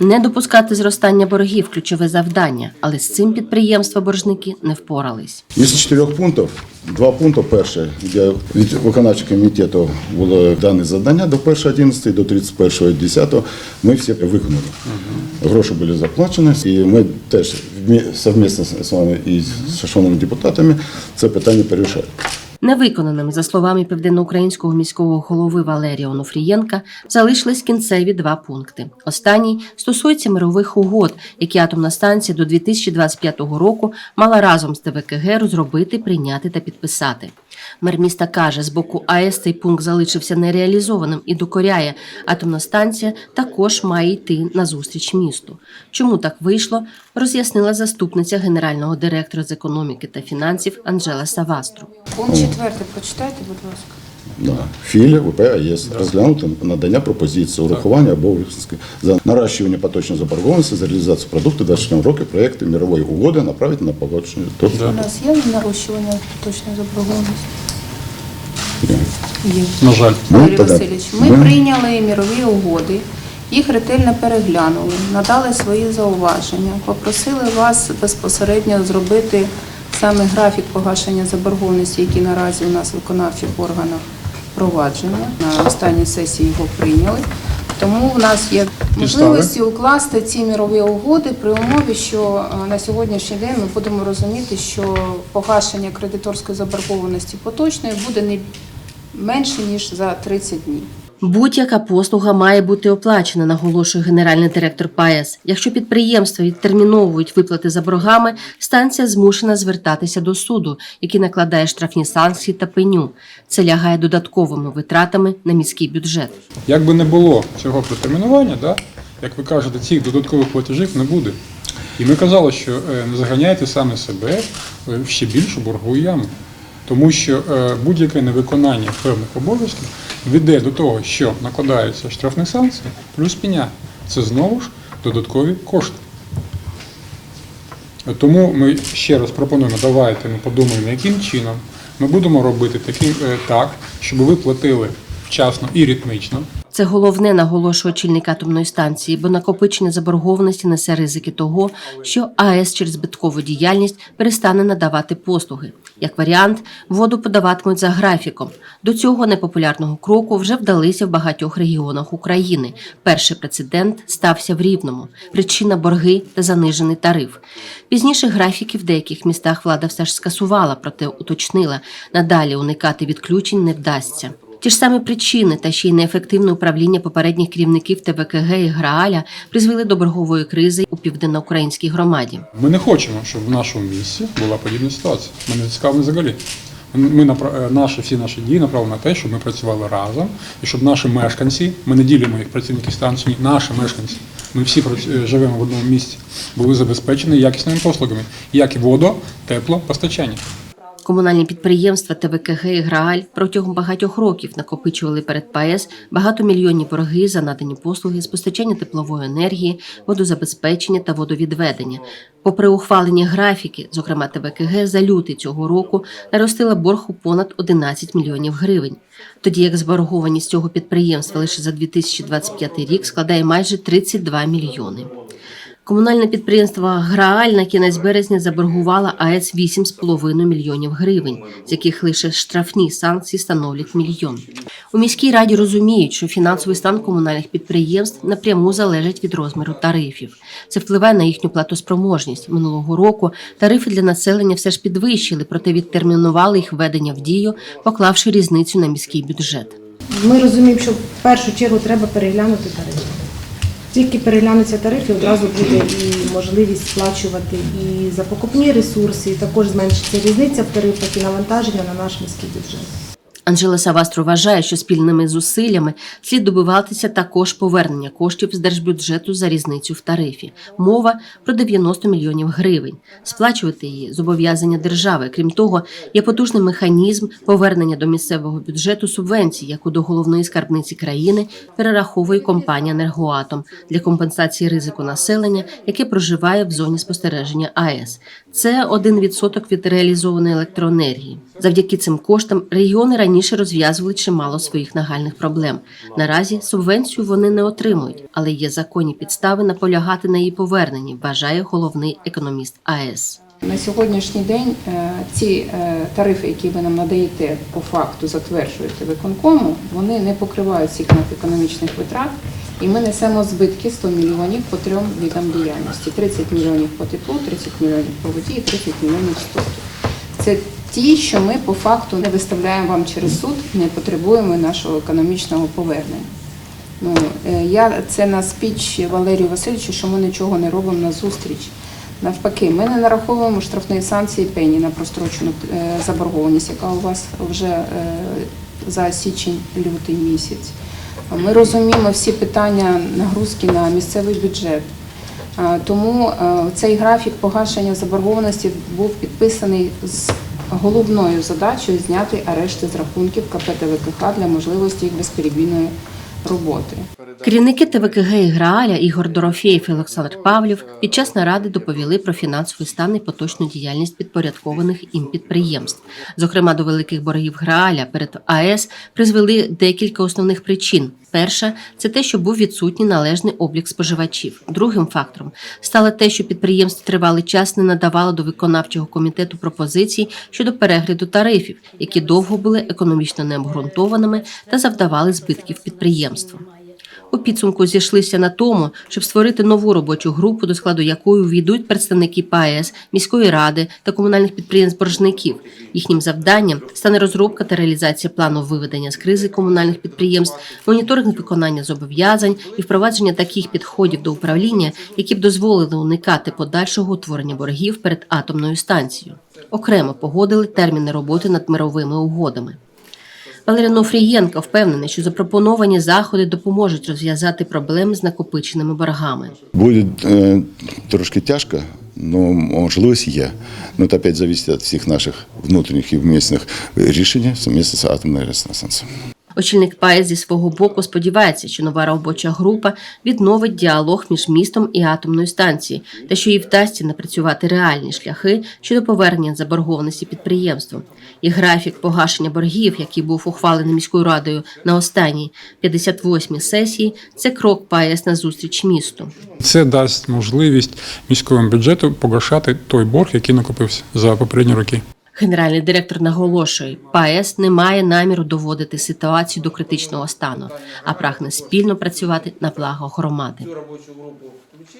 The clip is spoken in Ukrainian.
Не допускати зростання боргів ключове завдання, але з цим підприємства-боржники не впорались. Із чотирьох пунктів, два пункти. Перше, де від виконавчого комітету було дане завдання до 1.11 до 31.10, ми всі виконали. Гроші були заплачені, і ми теж вмі- совмісно з вами і з шановними депутатами це питання порішали. Невиконаними, за словами південноукраїнського міського голови Валерія Онуфрієнка, залишились кінцеві два пункти. Останній стосується мирових угод, які атомна станція до 2025 року мала разом з ТВКГ розробити, прийняти та підписати. Мер міста каже, з боку АЕС цей пункт залишився нереалізованим і докоряє. Атомна станція також має йти на зустріч місту. Чому так вийшло, роз'яснила заступниця генерального директора з економіки та фінансів Анжела Савастру. Пункт четвертий, прочитайте, будь ласка. Да. Філія ВП АЕС розглянути надання пропозиції, урахування або за наращування поточної заборгованості за реалізацію продукту 24 роки проєкту мирової угоди направити на погодження. Тобто, У нас є нарощування точної заборгованості? Є. На жаль. Ну, Валерій Васильович, ми ми- прийняли мірові угоди, їх ретельно переглянули, надали свої зауваження, попросили вас безпосередньо зробити саме графік погашення заборгованості, який наразі у нас в виконавчих органах провадження. На останній сесії його прийняли. Тому в нас є можливості укласти ці мірові угоди при умові, що е, на сьогоднішній день ми будемо розуміти, що погашення кредиторської заборгованості поточної буде не менше ніж за 30 днів. Будь-яка послуга має бути оплачена, наголошує генеральний директор ПАЕС. Якщо підприємства відтерміновують виплати за боргами, станція змушена звертатися до суду, який накладає штрафні санкції та пеню. Це лягає додатковими витратами на міський бюджет. Як би не було цього протермінування, да, як ви кажете, цих додаткових платежів не буде. І ми казали, що е, не заганяйте саме себе е, в ще більшу боргову яму. Тому що е, будь-яке невиконання певних обов'язків веде до того, що накладаються штрафні санкції плюс пеня. Це знову ж додаткові кошти. Тому ми ще раз пропонуємо, давайте ми подумаємо, яким чином ми будемо робити таким, е, так, щоб ви платили вчасно і ритмічно. Це головне наголошує очільник атомної станції, бо накопичення заборгованості несе ризики того, що АЕС через збиткову діяльність перестане надавати послуги. Як варіант, воду подаватимуть за графіком. До цього непопулярного кроку вже вдалися в багатьох регіонах України. Перший прецедент стався в Рівному. Причина борги та занижений тариф. Пізніше графіки в деяких містах влада все ж скасувала, проте уточнила, надалі уникати відключень не вдасться. Ті ж самі причини та ще й неефективне управління попередніх керівників ТВКГ і ГРААля призвели до боргової кризи у південноукраїнській громаді. Ми не хочемо, щоб в нашому місті була подібна ситуація. Ми не цікаві взагалі. Ми е, наші всі наші дії направлені на те, щоб ми працювали разом, і щоб наші мешканці, ми не ділимо їх працівників станції, наші мешканці, ми всі е, живемо в одному місті, були забезпечені якісними послугами, як і водо, тепло, постачання. Комунальні підприємства ТВКГ і ГРААЛь протягом багатьох років накопичували перед ПАЕС багатомільйонні борги за надані послуги з постачання теплової енергії, водозабезпечення та водовідведення. Попри ухвалені графіки, зокрема ТВКГ, за лютий цього року наростила борг у понад 11 мільйонів гривень. Тоді як заборгованість цього підприємства лише за 2025 рік складає майже 32 мільйони. Комунальне підприємство Грааль на кінець березня заборгувала АЕС 8,5 мільйонів гривень, з яких лише штрафні санкції становлять мільйон. У міській раді розуміють, що фінансовий стан комунальних підприємств напряму залежить від розміру тарифів. Це впливає на їхню платоспроможність. Минулого року тарифи для населення все ж підвищили, проте відтермінували їх введення в дію, поклавши різницю на міський бюджет. Ми розуміємо, що в першу чергу треба переглянути тарифи. Тільки переглянуться тарифи, одразу буде і можливість сплачувати і за покупні ресурси, і також зменшиться різниця в тарифах і навантаження на наш міський бюджет. Анжела Савастро вважає, що спільними зусиллями слід добиватися також повернення коштів з держбюджету за різницю в тарифі. Мова про 90 мільйонів гривень. Сплачувати її зобов'язання держави. Крім того, є потужний механізм повернення до місцевого бюджету субвенцій, яку до головної скарбниці країни перераховує компанія «Енергоатом» для компенсації ризику населення, яке проживає в зоні спостереження АЕС. Це 1% від реалізованої електроенергії. Завдяки цим коштам регіони раніше розв'язували чимало своїх нагальних проблем. Наразі субвенцію вони не отримують, але є законні підстави наполягати на її поверненні, вважає головний економіст АЕС. На сьогоднішній день е, ці е, тарифи, які ви нам надаєте по факту, затверджуєте виконкому, вони не покривають всіх економічних витрат. І ми несемо збитки 100 мільйонів по трьом видам діяльності: 30 мільйонів по теплу, 30 мільйонів по воді і 30 мільйонів стоту. Це ті, що ми по факту не виставляємо вам через суд, не потребуємо нашого економічного повернення. Ну, е, я це на спіч Валерію Васильовичу, що ми нічого не робимо на зустріч. Навпаки, ми не нараховуємо штрафної санкції пені на прострочену е, заборгованість, яка у вас вже е, за січень-лютий місяць. Ми розуміємо всі питання нагрузки на місцевий бюджет. Тому цей графік погашення заборгованості був підписаний з головною задачею зняти арешти з рахунків КП ТВКХ для можливості їх безперебійної роботи. Керівники ТВКГ і Ігор Дорофєєв і Олександр Павлів під час наради доповіли про фінансовий стан і поточну діяльність підпорядкованих їм підприємств. Зокрема, до великих боргів Грааля перед АЕС призвели декілька основних причин. Перша це те, що був відсутній належний облік споживачів. Другим фактором стало те, що підприємство тривалий час не надавало до виконавчого комітету пропозицій щодо перегляду тарифів, які довго були економічно необґрунтованими та завдавали збитків підприємству. У підсумку зійшлися на тому, щоб створити нову робочу групу, до складу якої увійдуть представники ПАЕС, міської ради та комунальних підприємств-боржників. Їхнім завданням стане розробка та реалізація плану виведення з кризи комунальних підприємств, моніторинг виконання зобов'язань і впровадження таких підходів до управління, які б дозволили уникати подальшого утворення боргів перед атомною станцією. Окремо погодили терміни роботи над мировими угодами. Валерій Нофрієнко впевнений, що запропоновані заходи допоможуть розв'язати проблеми з накопиченими боргами. Буде е, трошки тяжко, але можливість є. Ну, це опять зависит від всіх наших внутрішніх і місцевих рішень совместно з атомною електростанцією. Очільник ПАЕС зі свого боку сподівається, що нова робоча група відновить діалог між містом і атомною станцією, та що їй вдасться напрацювати реальні шляхи щодо повернення заборгованості підприємству. І графік погашення боргів, який був ухвалений міською радою на останній 58-й сесії, це крок ПАЕС на зустріч місту. Це дасть можливість міському бюджету погашати той борг, який накопився за попередні роки. Генеральний директор наголошує, ПАЕС не має наміру доводити ситуацію до критичного стану, а прагне спільно працювати на благо громади.